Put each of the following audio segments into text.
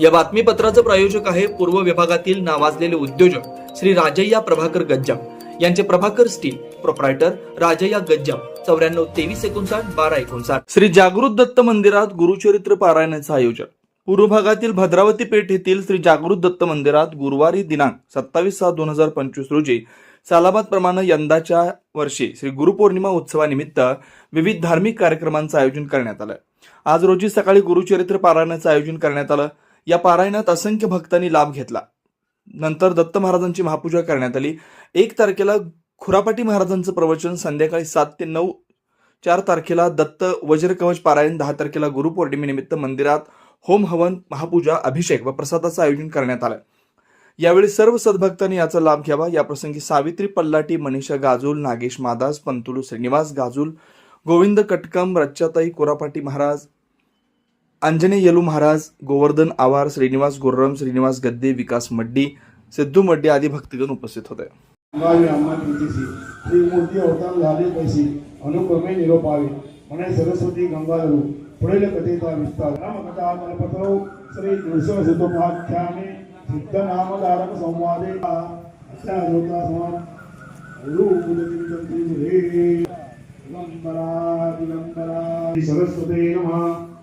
या बातमीपत्राचं प्रायोजक आहे पूर्व विभागातील नावाजलेले उद्योजक श्री राजय्या प्रभाकर गज्जाम. यांचे प्रभाकर स्टील प्रोप्रायटर राजय्या गज्जाम. चौऱ्याण्णव तेवीस एकोणसाठ बारा एकोणसाठ. श्री जागृत दत्त मंदिरात गुरुचरित्र पारायणाचं आयोजन. पूर्व भागातील भद्रावती पेठ येथील श्री जागृत दत्त मंदिरात गुरुवारी दिनांक सत्तावीस सहा दोन हजार पंचवीस रोजी सालाबाद प्रमाणे यंदाच्या वर्षी श्री गुरुपौर्णिमा उत्सवानिमित्त विविध धार्मिक कार्यक्रमांचं आयोजन करण्यात आलं. आज रोजी सकाळी गुरुचरित्र पारायणाचं आयोजन करण्यात आलं. या पारायणात असंख्य भक्तांनी लाभ घेतला. नंतर दत्त महाराजांची महापूजा करण्यात आली. एक तारखेला खुरापाटी महाराजांचं प्रवचन संध्याकाळी सात ते नऊ चार तारखेला दत्त वज्रकवच पारायण दहा तारखेला गुरुपौर्णिमेनिमित्त मंदिरात होम हवन महापूजा अभिषेक व प्रसादाचं आयोजन करण्यात आलं. यावेळी सर्व सद्भक्तांनी याचा लाभ घ्यावा. याप्रसंगी सावित्री पल्लाटी मनीषा गाजूल नागेश मादास पंतुलू श्रीनिवास गाजूल गोविंद कटकम रच्चाताई कोरापाटी महाराज अंजने येलू महाराज गोवर्धन आवार श्रीनिवास गुर्रम श्रीनिवास गद्दे विकास मड्डी सिद्धू मड्डी आदी भक्तगण उपस्थित होते. अवतार झाले पैसे अनुक्रमे निरोपावे म्हणे सरस्वती गंगाधरू पुढील कथेचा विस्तार. रामकथा श्री संवादे सरस्वते नमः.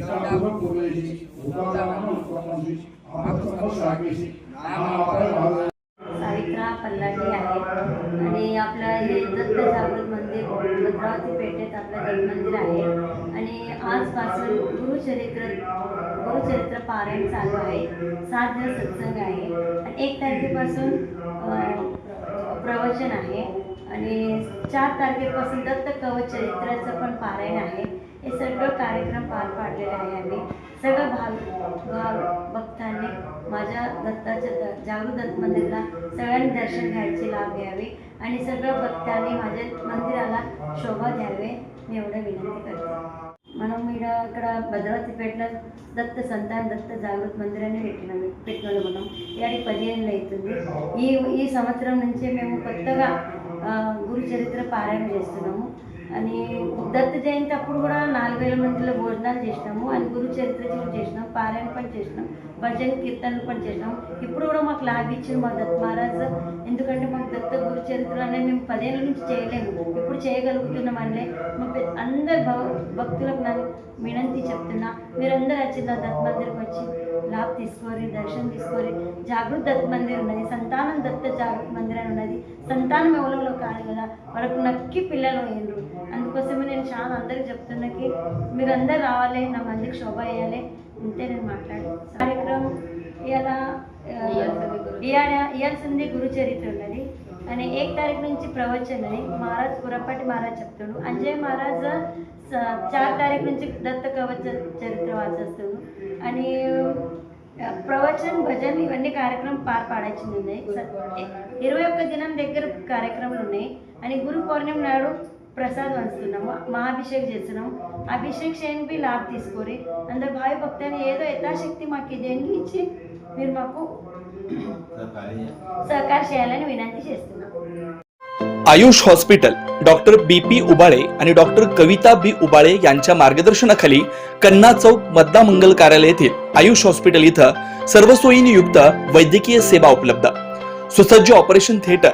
रघुराम राजावती माऊली सावित्रा पल्लाटी आहे आणि आपलं हे दत्त जागृत मंदिर भद्रावती पेठेत आपलं दत्त मंदिर आहे. आणि आजपासून गुरुचरित्र गुरुचरित्र पारायण चालू आहे. सात दिवस सत्संग आहे. आणि एक तारखेपासून प्रवचन आहे. आणि चार तारखेपासून दत्त कवच चरित्राचं पण पारायण आहे. हे सगळं कार्यक्रम पार पाडलेले आहे आम्ही सगळं भाव भाव भक्तांनी माझ्या दत्ताच्या द जागृत दत्त मंदिरला सगळ्यांनी दर्शन घ्यायचे लाभ घ्यावे आणि सगळं भक्तांनी माझ्या मंदिराला शोभा द्यावे मी एवढं विनंती करते మనం ఈడ ఇక్కడ భద్రావతి పేటలో దత్త సంతాన దత్త జాగృత మందిరాన్ని పెట్టినాం పెట్టినాడు మనం ఏడాది పదిహేనులు అవుతుంది ఈ ఈ సంవత్సరం నుంచే మేము కొత్తగా ఆ, గురు చరిత్ర పారాయణ చేస్తున్నాము అని దత్త జయంతి అప్పుడు కూడా నాలుగు వేల మందిలో భోజనాలు చేసినాము. అని గురు చరిత్ర చేసినాం. పారాయణ పని చేసినాం. భజన కీర్తనలు పని చేసినాం. ఇప్పుడు కూడా మాకు లాభ ఇచ్చింది మా దత్త మహారాజ్ ఎందుకంటే మాకు దత్త గురు చరిత్ర అనేది మేము పదేళ్ళ నుంచి చేయలేము. ఇప్పుడు చేయగలుగుతున్నాం అనే మా పెద్ద అందరు భవ- భక్తులకు నేను వినంతి చెప్తున్నా. మీరందరూ వచ్చి నా దత్త మందిర్కి వచ్చి లాభ తీసుకోరి దర్శనం తీసుకోరి. జాగృత దత్త మందిర్ ఉన్నది. సంతానం దత్త జాగృత మందిర్ అని ఉన్నది. సంతానం ఎవరిలో కాదు కదా. వాళ్ళకు నక్కి పిల్లలు అయినరు అందుకోసమే నేను చాలా అందరికి చెప్తున్నాకి మీరు అందరు రావాలి నా మందికి శోభ వేయాలి అంతే నేను మాట్లాడే కార్యక్రమం ఇలా ఇయాడ ఇయాల్సింది గురు చరిత్ర ఉన్నది. అని ఏక్ తారీఖు నుంచి ప్రవచన్ అని మహారాజ్ పురప్పటి మహారాజ్ చెప్తాడు. అంజయ్ మహారాజ్ చార్ తారీఖు నుంచి దత్త కవచ చరిత్ర వాచేస్తాడు అని ప్రవచన్ భజన్ ఇవన్నీ కార్యక్రమం పార్ పాడాల్సింది ఇరవై ఒక్క దినం దగ్గర కార్యక్రమాలు ఉన్నాయి. అని గురు పౌర్ణమి నాడు ప్రసాద్ వంచుతున్నాము మహాభిషేక్ చేస్తున్నాము అభిషేక్ చేయడానికి లాభ తీసుకోరి అందరు భావి భక్తుని ఏదో యథాశక్తి మాకు దేనికి ఇచ్చి మీరు మాకు సహకారం చేయాలని వినంతి చేస్తున్నాం Ayush hospital doctor B P Ubale आणि डॉक्टर कविता बी उबाळे यांच्या मार्गदर्शनाखाली कन्ना चौक मद्दा मंगल कार्यालय येथील आयुष हॉस्पिटल इथं सर्व सोयींनी युक्त वैद्यकीय सेवा उपलब्ध सुसज्ज ऑपरेशन थिएटर